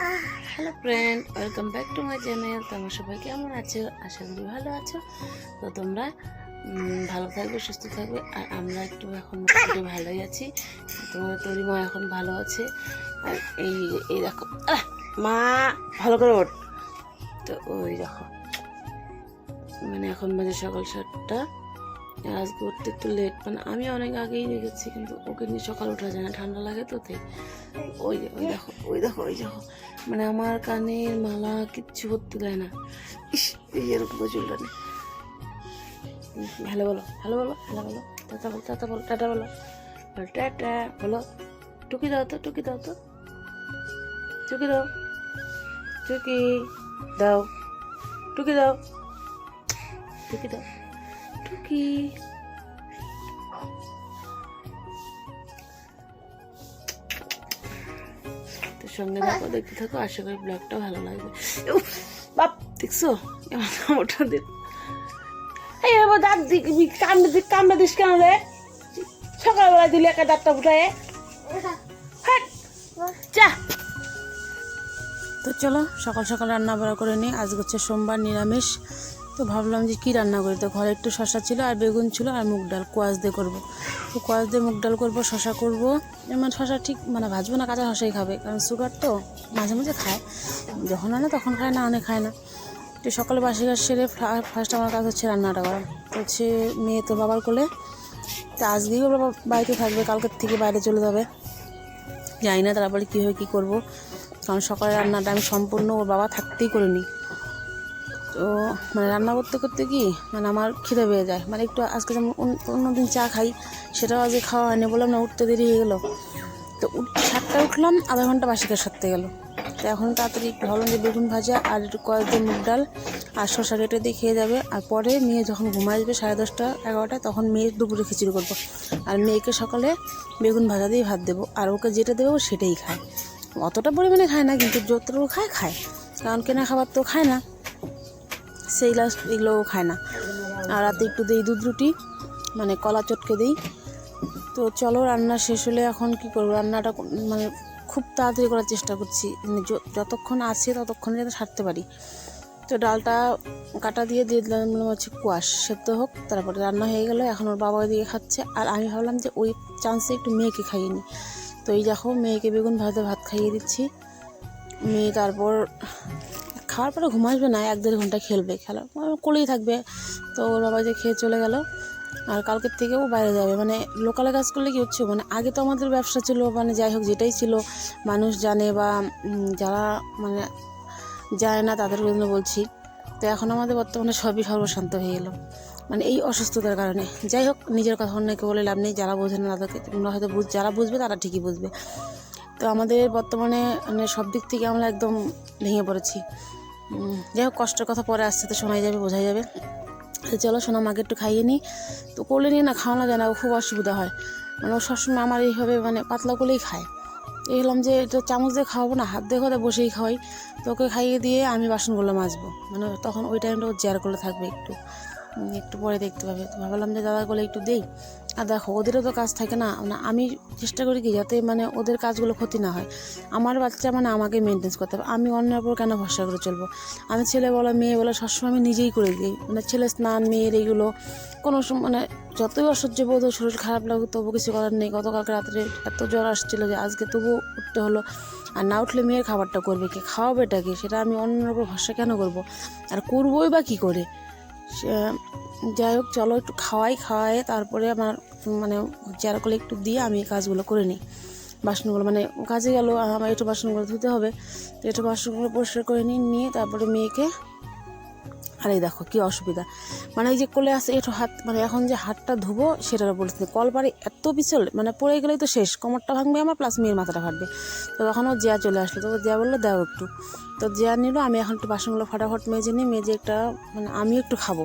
Hello friend welcome back to my channel তোমরা সবাই কেমন আছো? আশা করি ভালো আছো। তো তোমরা ভালো থাকবে, সুস্থ থাকবে। আর আমরা একটু এখন মোটামুটি ভালোই আছি। তোমার তরিমা এখন ভালো আছে। আর এই এই দেখো। মা, ভালো করে ওঠ। তো ওই দেখো। মানে এখন বাজে সকাল সাতটা। আজকে উঠতে একটু লেট মানে আমি অনেক আগেই রেখেছি কিন্তু ওকে নিয়ে সকাল ওঠা যায় না, ঠান্ডা লাগে তো, তাই ওই ওই দেখো ওই দেখো ওই দেখো মানে আমার কানের মালা কিচ্ছু করতে দেয় না। ইস, এই এরকম চুলটা নেই হ্যালো বলো হ্যালো বলো হ্যালো বলো, টাটা বলো টাটা বলো টাটা বলো টাটা বলো, টুকি দাও তো, টুকি দাও তো, টুকি দাও টুকি দাও টুকি দাও টুকি দাও। তো সঙ্গে থাকো দেখতে থাকো, আশা করি ব্লগটা ভালো লাগবে। বাপ, দেখছ? ওটা দেখ এই এবার দাঁত কামড়ে দিক, কামড়ে দিস কেন রে? সকালবেলা দিলে একা দাঁতটা হাট। যা। তো চলো, সকাল সকাল রান্না বাড়া করে নিই। আজ হচ্ছে সোমবার নিরামিষ। তো ভাবলাম যে কী রান্না করি? তো ঘরে একটু শশা ছিল আর বেগুন ছিল আর মুগ ডাল, কোয়াশ দিয়ে করব। তো কোয়াশ দিয়ে মুগ ডাল করব শশা করব। মানে শশা ঠিক মানে ভাজবো না, কাঁচা শশাই খাবে। কারণ সুগার তো মাঝে মাঝে খায়। যখন আনে তখন খায় না অনেক খায় না। তো সকালে বাসি ঘাস সেরে ফার্স্ট আমার কাজ হচ্ছে রান্নাটা করা। তো হচ্ছে মেয়ে তো বাবার কোলে। তো আজকেই ওর বাবা বাড়িতে থাকবে কালকের থেকে বাইরে চলে যাবে। জানি না তারপরে কী হয়, কী করব। কারণ সকালে রান্নাটা আমি সম্পূর্ণ ওর বাবা থাকতেই করিনি। তো মানে রান্না করতে করতে কি মানে আমার খিদে পেয়ে যায়। মানে একটু আজকে যেমন অন্য- অন্যদিন চা খাই, সেটাও আজকে খাওয়া হয়নি বললাম না, উঠতে দেরি হয়ে গেলো। তো সাতটায় উঠলাম, আধা ঘণ্টা বাসিকে সারতে গেলো। তো এখন তাড়াতাড়ি একটু ভাবলাম যে বেগুন ভাজা আর একটু কয়েক দিয়ে মুগ ডাল আর শশা কেটে দিয়ে খেয়ে যাবে। আর পরে মেয়ে যখন ঘুমায় যাবে সাড়ে দশটা এগারোটায় তখন মেয়ে দুপুরে খিচুড়ি করব। আর মেয়েকে সকালে বেগুন ভাজা দিয়ে ভাত দেবো। আর ওকে যেটা দেবো সেটাই খায়। অতটা পরিমাণে খায় না, কিন্তু যতটুকু খায় খায়। কারণ কেনা খাবার তো খায় না। সেই লাস্ট এগুলোও খায় না। আর রাতে একটু দিই দুধ রুটি মানে কলা চটকে দিই। তো চলো, রান্না শেষ হলে এখন কি করব? রান্নাটা মানে খুব তাড়াতাড়ি করার চেষ্টা করছি। মানে যতক্ষণ আছে ততক্ষণে যাতে সারতে পারি। তো ডালটা কাটা দিয়ে দিয়ে দিলাম হচ্ছে কুয়াশ। সেদ্ধ হোক, তারপরে রান্না হয়ে গেলো। এখন ওর বাবা দিয়ে খাচ্ছে। আর আমি ভাবলাম যে ওই চান্সে একটু মেয়েকে খাইয়ে তো এই দেখো, মেয়েকে বেগুন ভাতে ভাত খাইয়ে দিচ্ছি। মেয়ে তারপর খাওয়ার পরে ঘুম আসবে না, এক দেড় ঘণ্টা খেলবে, খেলা কোলেই থাকবে। তো ওর বাবা যে খেয়ে চলে গেল, আর কালকের থেকেও বাইরে যাবে। মানে লোকালে কাজ করলে কি হচ্ছে? মানে আগে তো আমাদের ব্যবসা ছিল মানে যাই হোক যেটাই ছিল, মানুষ জানে বা যারা মানে জানে না তাদের জন্য বলছি। তো এখন আমাদের বর্তমানে সবই সর্বশান্ত হয়ে গেলো। মানে এই অসুস্থতার কারণে। যাই হোক, নিজের কথা অন্যকে বলে লাভ নেই, যারা বোঝে না তাদেরকে, তোমরা হয়তো বুঝ, যারা বুঝবে তারা ঠিকই বুঝবে। তো আমাদের বর্তমানে মানে সব দিক থেকে আমরা একদম ভেঙে পড়েছি। যাই হোক, কষ্টের কথা পরে আসতে তো শোনাই যাবে, বোঝাই যাবে। চলো, সোনা মাকে একটু খাইয়ে নিই। তো কোলে নিয়ে না খাওয়ানো যায় না খুব অসুবিধা হয়। মানে ও সবসময় আমার এইভাবে মানে পাতলা কোলেই খায়। হলাম যে, এটা চামচ দিয়ে খাওয়াবো না, হাত দিয়ে খাওয়াতে বসেই খাওয়াই। তো ওকে খাইয়ে দিয়ে আমি বাসনগুলো মাজবো। মানে তখন ওই টাইমটা ও চেয়ার করে থাকবে একটু। একটু পরে দেখতে পাবে। তো ভাবলাম যে দাদা কোলে একটু দেই। আর দেখো, ওদেরও তো কাজ থাকে না। মানে আমি চেষ্টা করি কি যাতে মানে ওদের কাজগুলো ক্ষতি না হয়। আমার বাচ্চা মানে আমাকে মেনটেন্স করতে হবে। আমি অন্যের উপর কেন ভরসা করে চলবো? আমি ছেলে বলো, মেয়ে বলো, সবসময় আমি নিজেই করে দিই। মানে ছেলে স্নান, মেয়ের এইগুলো কোনো মানে যতই অসহ্য বোধ শরীর খারাপ লাগুক, তবু কিছু করার নেই। গতকালকে রাত্রে এত জ্বর আসছিল যে আজকে তবু উঠতে হলো। আর না উঠলে মেয়ের খাবারটা করবে কি? খাওয়াবে এটা কি? সেটা আমি অন্যের উপর ভরসা কেন করব? আর করবোই বা কী করে? সে- যাই হোক, চলো একটু খাওয়াই খাওয়াই তারপরে আমার মানে চেয়ার করে একটু দিয়ে আমি কাজগুলো করে নিই। বাসনগুলো মানে কাজে গেল, আমার একটু বাসনগুলো ধুতে হবে। তো একটু বাসনগুলো পরিষ্কার করে নিই নিয়ে তারপরে মেয়েকে আর এই দেখো, কি অসুবিধা। মানে এই যে কোলে আসে একটু হাত মানে এখন যে হাতটা ধুবো সেটার বলছি কল পারে এত পিছল মানে পড়ে গেলেই তো শেষ। কোমরটা ভাঙবে আমার প্লাস মেয়ের মাথাটা ফাটবে। তো তখন ও জিয়া চলে আসলো। তো জিয়া বলল, দাও একটু। তো জিয়া নিল, আমি এখন একটু বাসনগুলো ফাটাফাট মেজে নিই, মেজে একটা মানে আমিও একটু খাব।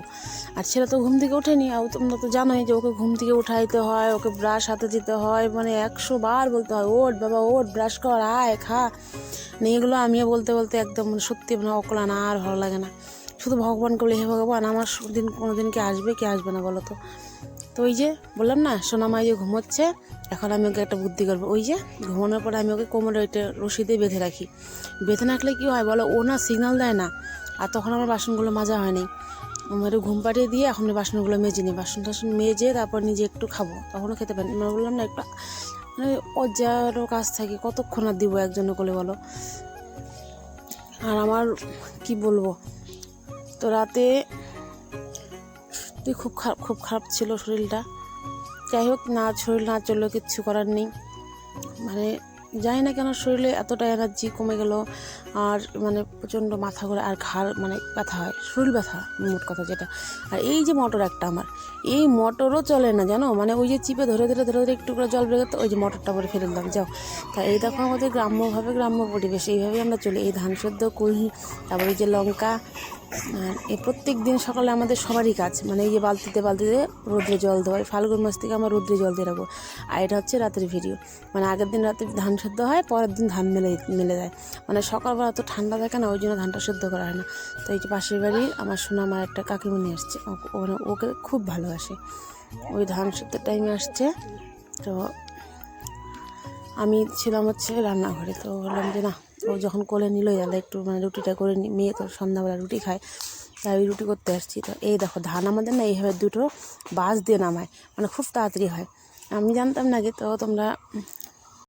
আর ছেলে তো ঘুম থেকে ওঠেনি, আর তোমরা তো জানোই যে ওকে ঘুম থেকে উঠাইতে হয়, ওকে ব্রাশ হাতে দিতে হয় মানে একশো বার বলতে হয় ওট বাবা ওট ব্রাশ কর, আয়, খা। মানে এগুলো আমিও বলতে বলতে একদম মানে সত্যি মানে অকলান আর ভালো লাগে না। শুধু ভগবানকে বলি, হে ভগবান, আমার দিন কোনো দিন কি আসবে কি আসবে না বলো তো? তো ওই যে বললাম না সোনামাই যে ঘুমোচ্ছে, এখন আমি ওকে একটা বুদ্ধি করব। ওই যে ঘুমানোর পরে আমি ওকে কোমরে ওইটা রশি দিয়ে বেঁধে রাখি। বেঁধে রাখলে কী হয় বলো, ও না সিগনাল দেয় না, আর তখন আমার বাসনগুলো মাজা হয়নি। আমার ঘুম পাড়িয়ে দিয়ে এখন বাসনগুলো মেজে নিই। বাসন টাসন মেজে তারপর নিজে একটু খাব, তখনও খেতে পারি মানে বললাম না, একটু মানে অজারও কাজ থাকে, কতক্ষণ আর দিব একজনে কোলে বলো? আর আমার কি বলব? তো রাতে খুব খারাপ খুব খারাপ ছিল শরীরটা। যাই হোক না, শরীর না চললেও কিচ্ছু করার নেই। মানে জানি না কেন শরীরে এতটা এনার্জি কমে গেল আর মানে প্রচণ্ড মাথা ঘোরে আর ঘাড় মানে ব্যথা হয়, শরীর ব্যথা মোট কথা যেটা। আর এই যে মোটর একটা আমার, এই মোটরও চলে না, জানো? মানে ওই যে চিপে ধরে ধরে ধরে ধরে একটু করে জল বেরোতো ওই যে মোটরটা পরে ফেলে দিলাম, যাও। তা এই দেখো আমাদের গ্রাম্যভাবে, গ্রাম্য পরিবেশ, এইভাবেই আমরা চলি। এই ধান সেদ্ধ, কুহি, তারপরে এই যে লঙ্কা আর এই প্রত্যেক দিন সকালে আমাদের সবারই কাজ। মানে এই যে বালতিতে বালতিতে রোদ্রে জল দেওয়া হয়। ফাল্গুন মাস থেকে আমরা রোদ্রে জল দিয়ে রাখব। আর এটা হচ্ছে রাতের ভিডিও মানে আগের দিন রাতে ধান সেদ্ধ হয়, পরের দিন ধান মেলে মেলে দেয় মানে সকালবেলা তো ঠান্ডা থাকে না, ওই জন্য ধানটা সেদ্ধ করা হয় না। তো এই যে পাশের বাড়ি আমার সোনা আমার একটা কাকিমণি আসছে। ওকে খুব ভালোবাসে। ওই ধান সেদ্ধের টাইমে আসছে। তো আমি ছিলাম হচ্ছে রান্নাঘরে, তো বললাম যে না, ও যখন কোলে নিল আলাদা একটু মানে রুটিটা করে নি, মেয়ে তো সন্ধ্যাবেলা রুটি খায়, তাই আমি রুটি করতে আসছি। তো এই দেখো, ধান আমাদের না এইভাবে দুটো বাস দিয়ে নামায় মানে খুব তাড়াতাড়ি হয়। আমি জানতাম না আগে, তো তোমরা